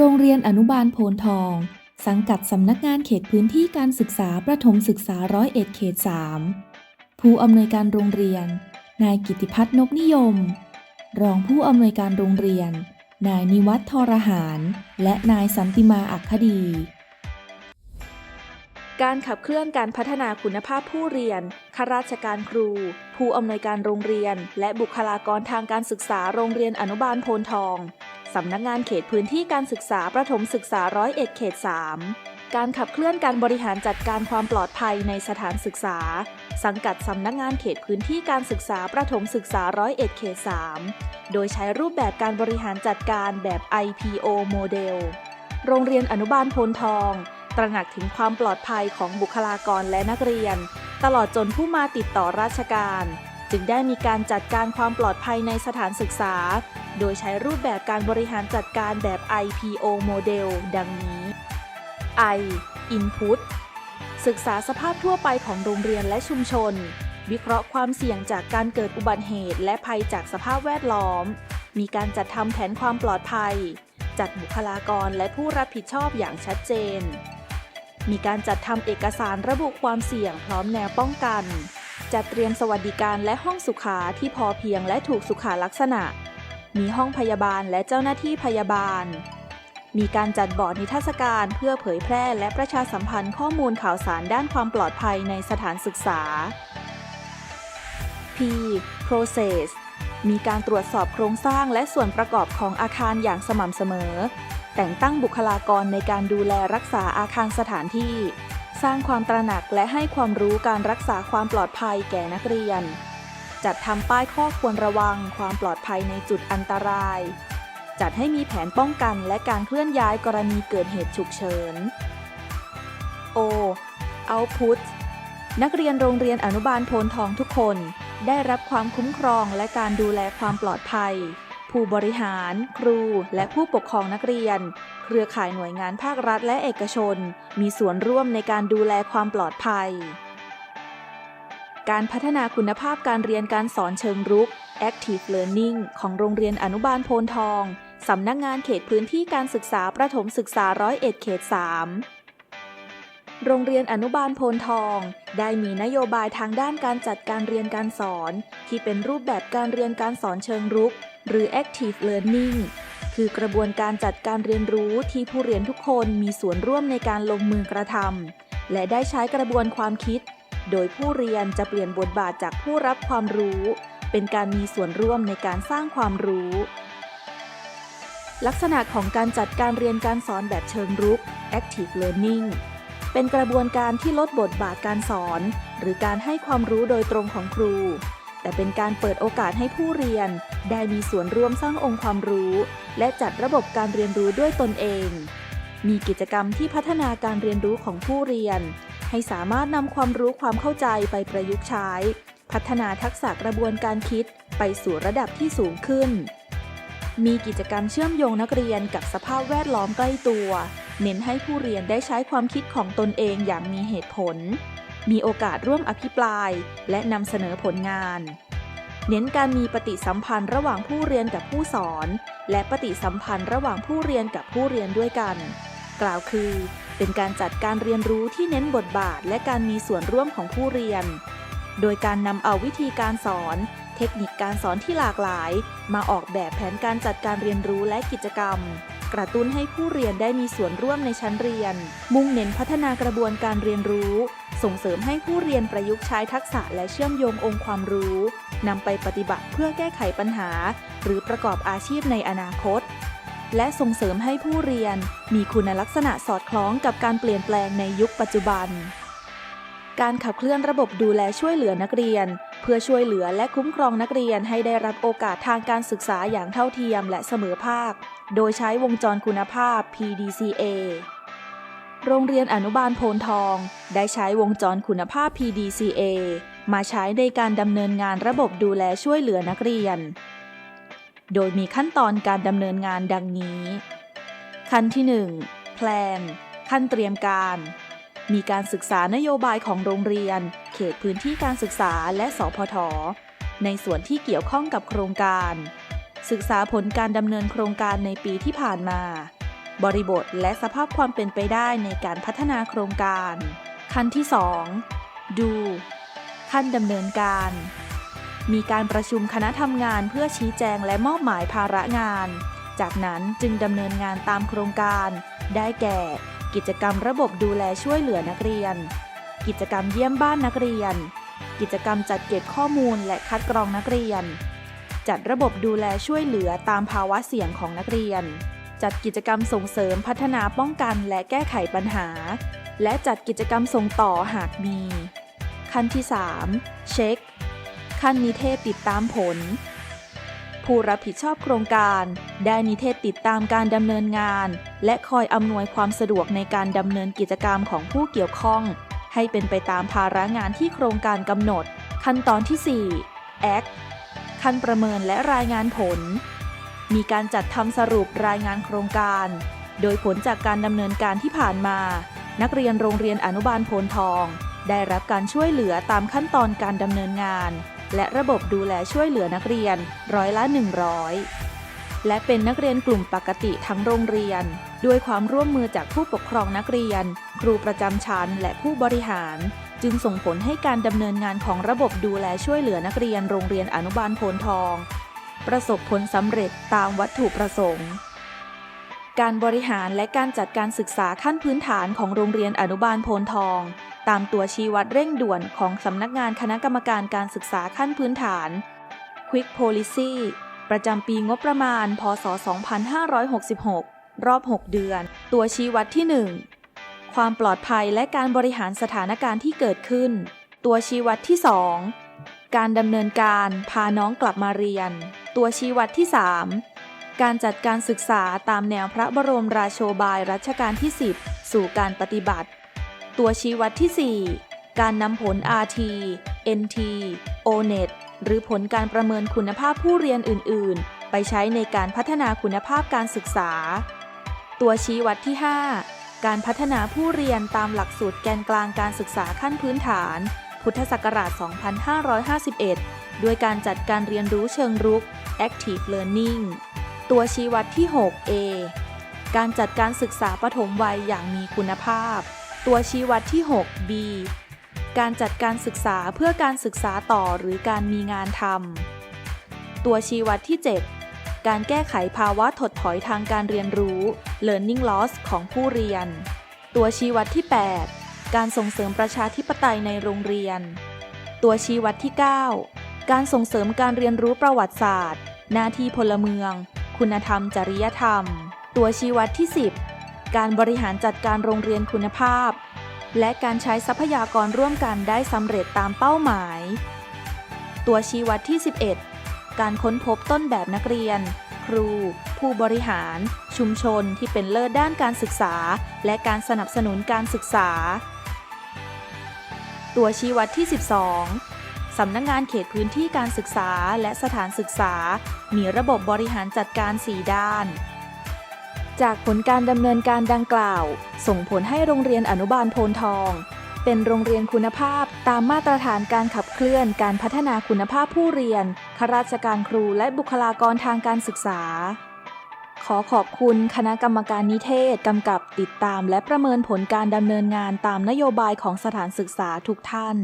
โรงเรียนอนุบาลโพนทอง สังกัดสำนักงานเขตพื้นที่การศึกษาประถมศึกษาร้อยเอ็ดเขต3ผู้อำนวยการโรงเรียน นายกิติพัฒน์นกนิยม รองผู้อำนวยการโรงเรียน นายนิวัฒน์ทรหาร และนายสันติมาอัคคดี การขับเคลื่อนการพัฒนาคุณภาพผู้เรียนข้าราชการครู ผู้อำนวยการโรงเรียน และบุคลากรทางการศึกษาโรงเรียนอนุบาลโพนทอง สำนักงานเขตพื้นที่การศึกษาประถมศึกษาร้อยเอ็ดเขต 3 การขับเคลื่อนการบริหารจัดการความปลอดภัยในสถานศึกษา สังกัดสำนักงานเขตพื้นที่การศึกษาประถมศึกษาร้อยเอ็ดเขต 3 โดยใช้รูปแบบการบริหารจัดการแบบ IPO โมเดล โรงเรียนอนุบาลโพนทอง ตระหนักถึงความปลอดภัยของบุคลากรและนักเรียน ตลอดจนผู้มาติดต่อราชการ จึงได้มีการจัดการความปลอดภัยในสถานศึกษา โดยใช้รูปแบบการบริหารจัดการแบบ IPO โมเดลดังนี้ I Input ศึกษาสภาพทั่วไปของโรงเรียนและชุมชน วิเคราะห์ความเสี่ยงจากการเกิดอุบัติเหตุและภัยจากสภาพแวดล้อม มีการจัดทำแผนความปลอดภัย จัดบุคลากรและผู้รับผิดชอบอย่างชัดเจน มีการจัดทำเอกสารระบุความเสี่ยงพร้อมแนวป้องกัน จัดเตรียมสวัสดิการและห้องสุขาที่พอเพียงและถูกสุขาลักษณะ มีห้องพยาบาลและเจ้าหน้าที่พยาบาล มีการจัดบอร์ดนิทรรศการเพื่อเผยแพร่และประชาสัมพันธ์ข้อมูลข่าวสารด้านความปลอดภัยในสถานศึกษา P process มีการตรวจสอบโครงสร้างและส่วนประกอบของอาคารอย่างสม่ำเสมอ แต่งตั้งบุคลากรในการดูแลรักษาอาคารสถานที่ สร้างความตระหนักและให้ความรู้การรักษาความปลอดภัยแก่นักเรียน จัดทำป้ายข้อควรระวังความปลอดภัยในจุดอันตราย จัดให้มีแผนป้องกันและการเคลื่อนย้ายกรณีเกิดเหตุฉุกเฉิน O Output นักเรียนโรงเรียนอนุบาลโพนทองทุกคน ได้รับความคุ้มครองและการดูแลความปลอดภัย ผู้บริหาร ครู และผู้ปกครองนักเรียน เครือข่ายหน่วยงานภาครัฐและเอกชน มีส่วนร่วมในการดูแลความปลอดภัย การพัฒนาคุณภาพการเรียนการสอนเชิงรุก Active Learning ของโรงเรียนอนุบาลโพนทอง สำนักงานเขตพื้นที่การศึกษาประถมศึกษาร้อยเอ็ดเขต 3 โรงเรียนอนุบาลโพนทอง ได้มีนโยบายทางด้านการจัดการเรียนการสอน ที่เป็นรูปแบบการเรียนการสอนเชิงรุก หรือ Active Learning คือกระบวนการจัดการเรียนรู้ที่ผู้เรียนทุกคนมีส่วนร่วมในการลงมือกระทำและได้ใช้กระบวนความคิด โดยผู้เรียนจะเปลี่ยนบทบาทจากผู้รับความรู้ เป็นการมีส่วนร่วมในการสร้างความรู้ ลักษณะของการจัดการเรียนการสอนแบบเชิงรุก Active Learning เป็นกระบวนการที่ลดบทบาทการสอน หรือการให้ความรู้โดยตรงของครู แต่เป็นการเปิดโอกาสให้ผู้เรียน ได้มีส่วนร่วมสร้างองค์ความรู้ และจัดระบบการเรียนรู้ด้วยตนเอง มีกิจกรรมที่พัฒนาการเรียนรู้ของผู้เรียน ให้สามารถนำความรู้ความเข้าใจไปประยุกต์ใช้ พัฒนาทักษะกระบวนการคิดไปสู่ระดับที่สูงขึ้น มีกิจกรรมเชื่อมโยงนักเรียนกับสภาพแวดล้อมใกล้ตัว เน้นให้ผู้เรียนได้ใช้ความคิดของตนเองอย่างมีเหตุผล มีโอกาสร่วมอภิปราย และนำเสนอผลงาน เน้นการมีปฏิสัมพันธ์ระหว่างผู้เรียนกับผู้สอน และปฏิสัมพันธ์ระหว่างผู้เรียนกับผู้เรียนด้วยกัน กล่าวคือ เป็นการจัดการเรียนรู้ที่เน้นบทบาทและการมีส่วนร่วมของผู้เรียน โดยการนำเอาวิธีการสอน เทคนิคการสอนที่หลากหลาย มาออกแบบแผนการจัดการเรียนรู้และกิจกรรม กระตุ้นให้ผู้เรียนได้มีส่วนร่วมในชั้นเรียน มุ่งเน้นพัฒนากระบวนการเรียนรู้ ส่งเสริมให้ผู้เรียนประยุกต์ใช้ทักษะและเชื่อมโยงองค์ความรู้นำไปปฏิบัติเพื่อแก้ไขปัญหา หรือประกอบอาชีพในอนาคต และส่งเสริมให้ผู้เรียนมีคุณลักษณะสอดคล้องกับการเปลี่ยนแปลงในยุคปัจจุบัน การขับเคลื่อนระบบดูแลช่วยเหลือนักเรียน เพื่อช่วยเหลือและคุ้มครองนักเรียนให้ได้รับโอกาสทางการศึกษาอย่างเท่าเทียมและเสมอภาค โดยใช้วงจรคุณภาพ PDCA โรงเรียนอนุบาลโพนทอง ได้ใช้วงจรคุณภาพ PDCA มาใช้ในการดำเนินงานระบบดูแลช่วยเหลือนักเรียน โดยมีขั้นตอนการดำเนินงานดังนี้ ขั้นที่ 1 แพลน ขั้นเตรียมการ มีการศึกษานโยบายของโรงเรียน เขตพื้นที่การศึกษาและสพท ในส่วนที่เกี่ยวข้องกับโครงการ ศึกษาผลการดำเนินโครงการในปีที่ผ่านมา บริบทและสภาพความเป็นไปได้ในการพัฒนาโครงการ ขั้นที่ 2 ดู ขั้นดำเนินการ มีการประชุมคณะทำงานเพื่อชี้แจงและมอบหมายภาระงาน จากนั้นจึงดำเนินงานตามโครงการ ได้แก่ กิจกรรมระบบดูแลช่วยเหลือนักเรียน กิจกรรมเยี่ยมบ้านนักเรียน กิจกรรมจัดเก็บข้อมูลและคัดกรองนักเรียน จัดระบบดูแลช่วยเหลือตามภาวะเสี่ยงของนักเรียน จัดกิจกรรมส่งเสริมพัฒนาป้องกันและแก้ไขปัญหา และจัดกิจกรรมส่งต่อหากมี ขั้นที่ 3 เช็ค ขั้นนิเทศติดตามผล ผู้รับผิดชอบโครงการ ได้นิเทศติดตามการดำเนินงาน และคอยอำนวยความสะดวกในการดำเนินกิจกรรมของผู้เกี่ยวข้อง ให้เป็นไปตามภาระงานที่โครงการกำหนด ขั้นตอนที่ 4 Act ขั้นประเมินและรายงานผล มีการจัดทำสรุปรายงานโครงการ โดยผลจากการดำเนินการที่ผ่านมา นักเรียนโรงเรียนอนุบาลโพนทอง ได้รับการช่วยเหลือตามขั้นตอนการดำเนินงาน และระบบดูแลช่วยเหลือนักเรียนร้อยละ 100 และเป็นนักเรียนกลุ่มปกติทั้งโรงเรียน ด้วยความร่วมมือจากผู้ปกครองนักเรียน ครูประจำชั้น และผู้บริหาร จึงส่งผลให้การดำเนินงานของระบบดูแลช่วยเหลือนักเรียนโรงเรียนอนุบาลโพนทอง ประสบผลสำเร็จตามวัตถุประสงค์การบริหารและการจัดการศึกษาขั้นพื้นฐานของโรงเรียนอนุบาลโพนทอง ตามตัวชี้วัดเร่งด่วนของสำนักงานคณะกรรมการการศึกษาขั้นพื้นฐาน Quick Policy ประจำปีงบประมาณ พศ 2566 รอบ 6 เดือน ตัวชี้วัดที่ 1 ความปลอดภัยและการบริหารสถานการณ์ที่เกิดขึ้น ตัวชี้วัดที่ 2 การดำเนินการพาน้องกลับมาเรียน ตัวชี้วัดที่ 3 การจัดการศึกษาตามแนวพระบรมราโชบายรัชกาลที่ 10 สู่การปฏิบัติ ตัวชี้วัดที่ 4 การนำผล RT NT ONET หรือผลการประเมินคุณภาพผู้เรียนอื่น ๆ ไปใช้ในการพัฒนาคุณภาพการศึกษา ตัวชี้วัดที่ 5 การพัฒนาผู้เรียนตามหลักสูตรแกนกลางการศึกษาขั้นพื้นฐาน พุทธศักราช 2551 ด้วยการจัดการเรียนรู้เชิงรุก Active Learning ตัวชี้วัดที่ 6A การจัดการศึกษาปฐมวัยอย่างมีคุณภาพ ตัวชี้วัดที่ 6B การจัดการศึกษาเพื่อการศึกษาต่อหรือการมีงานทำ ตัวชี้วัดที่ 7 การแก้ไขภาวะถดถอยทางการเรียนรู้ learning loss ของผู้เรียน ตัวชี้วัดที่ 8 การส่งเสริมประชาธิปไตยในโรงเรียน ตัวชี้วัดที่ 9 การส่งเสริมการเรียนรู้ประวัติศาสตร์ หน้าที่พลเมือง คุณธรรมจริยธรรม ตัวชี้วัดที่ 10 การบริหารจัดการโรงเรียนคุณภาพ และการใช้ทรัพยากรร่วมกันได้สำเร็จตามเป้าหมาย ตัวชี้วัดที่ 11 การค้นพบต้นแบบนักเรียน ครู ผู้บริหาร ชุมชนที่เป็นเลิศด้านการศึกษา และการสนับสนุนการศึกษา ตัวชี้วัดที่ 12สำนักงงานเขตพื้นที่การศึกษาและสถานศึกษา มีระบบบริหารจัดการ 4 ด้าน จากผลการดำเนินการดังกล่าว ส่งผลให้โรงเรียนอนุบาลโพนทอง เป็นโรงเรียนคุณภาพตามมาตรฐานการขับเคลื่อนการพัฒนาคุณภาพผู้เรียนข้าราชการครูและบุคลากรทางการศึกษา ขอขอบคุณคณะกรรมการนิเทศกำกับติดตามและประเมินผลการดำเนินงานตามนโยบายของสถานศึกษาทุกท่าน